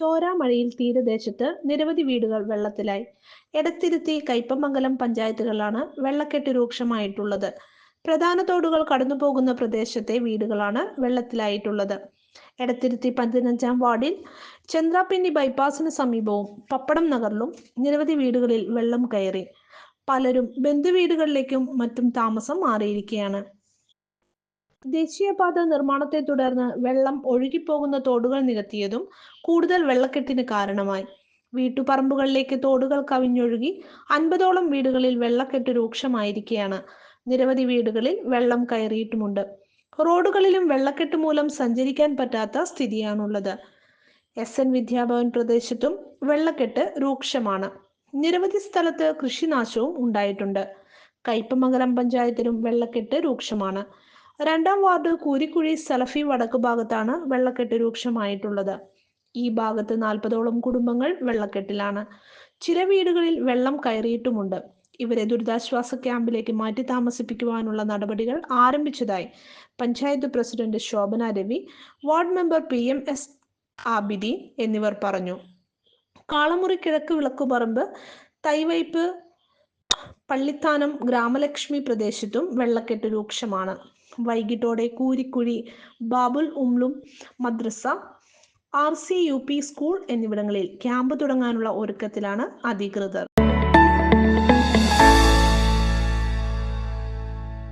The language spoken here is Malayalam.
ചോരാമഴയിൽ തീരദേശത്ത് നിരവധി വീടുകൾ വെള്ളത്തിലായി. എടത്തിരുത്തി കയ്പമംഗലം പഞ്ചായത്തുകളിലാണ് വെള്ളക്കെട്ട് രൂക്ഷമായിട്ടുള്ളത്. പ്രധാന തോടുകൾ കടന്നുപോകുന്ന പ്രദേശത്തെ വീടുകളാണ് വെള്ളത്തിലായിട്ടുള്ളത്. എടത്തിരുത്തി പതിനഞ്ചാം വാർഡിൽ ചന്ദ്രാപിന്നി ബൈപ്പാസിന് സമീപവും പപ്പടം നഗറിലും നിരവധി വീടുകളിൽ വെള്ളം കയറി. പലരും ബന്ധുവീടുകളിലേക്കും മറ്റും താമസം മാറിയിരിക്കുകയാണ്. ദേശീയപാത നിർമ്മാണത്തെ തുടർന്ന് വെള്ളം ഒഴുകിപ്പോകുന്ന തോടുകൾ നികത്തിയതും കൂടുതൽ വെള്ളക്കെട്ടിന് കാരണമായി. വീട്ടുപറമ്പുകളിലേക്ക് തോടുകൾ കവിഞ്ഞൊഴുകി അൻപതോളം വീടുകളിൽ വെള്ളക്കെട്ട് രൂക്ഷമായിരിക്കുകയാണ് നിരവധി വീടുകളിൽ വെള്ളം കയറിയിട്ടുമുണ്ട്. റോഡുകളിലും വെള്ളക്കെട്ട് മൂലം സഞ്ചരിക്കാൻ പറ്റാത്ത സ്ഥിതിയാണുള്ളത്. എസ് എൻ വിദ്യാഭവൻ പ്രദേശത്തും വെള്ളക്കെട്ട് രൂക്ഷമാണ്. നിരവധി സ്ഥലത്ത് കൃഷിനാശവും ഉണ്ടായിട്ടുണ്ട്. കയ്പമംഗലം പഞ്ചായത്തിലും വെള്ളക്കെട്ട് രൂക്ഷമാണ്. രണ്ടാം വാർഡ് കൂരിക്കുഴി സലഫി വടക്ക് ഭാഗത്താണ് വെള്ളക്കെട്ട് രൂക്ഷമായിട്ടുള്ളത്. ഈ ഭാഗത്ത് നാൽപ്പതോളം കുടുംബങ്ങൾ വെള്ളക്കെട്ടിലാണ്. ചില വീടുകളിൽ വെള്ളം കയറിയിട്ടുമുണ്ട്. ഇവരെ ദുരിതാശ്വാസ ക്യാമ്പിലേക്ക് മാറ്റി താമസിപ്പിക്കുവാനുള്ള നടപടികൾ ആരംഭിച്ചതായി panchayat president Shobhana Ravi ward member P M S Abidi എന്നിവർ പറഞ്ഞു. കാളമുറി കിഴക്ക് വിളക്കുപറമ്പ് തൈവൈപ്പ് പള്ളിത്താനം ഗ്രാമലക്ഷ്മി പ്രദേശത്തും വെള്ളക്കെട്ട് രൂക്ഷമാണ്. വൈകിട്ടോടെ Koorikkuzhi Babul Uloom Madrasa R C U P school എന്നിവിടങ്ങളിൽ ക്യാമ്പ് തുടങ്ങാനുള്ള ഒരുക്കത്തിലാണ് അധികൃതർ.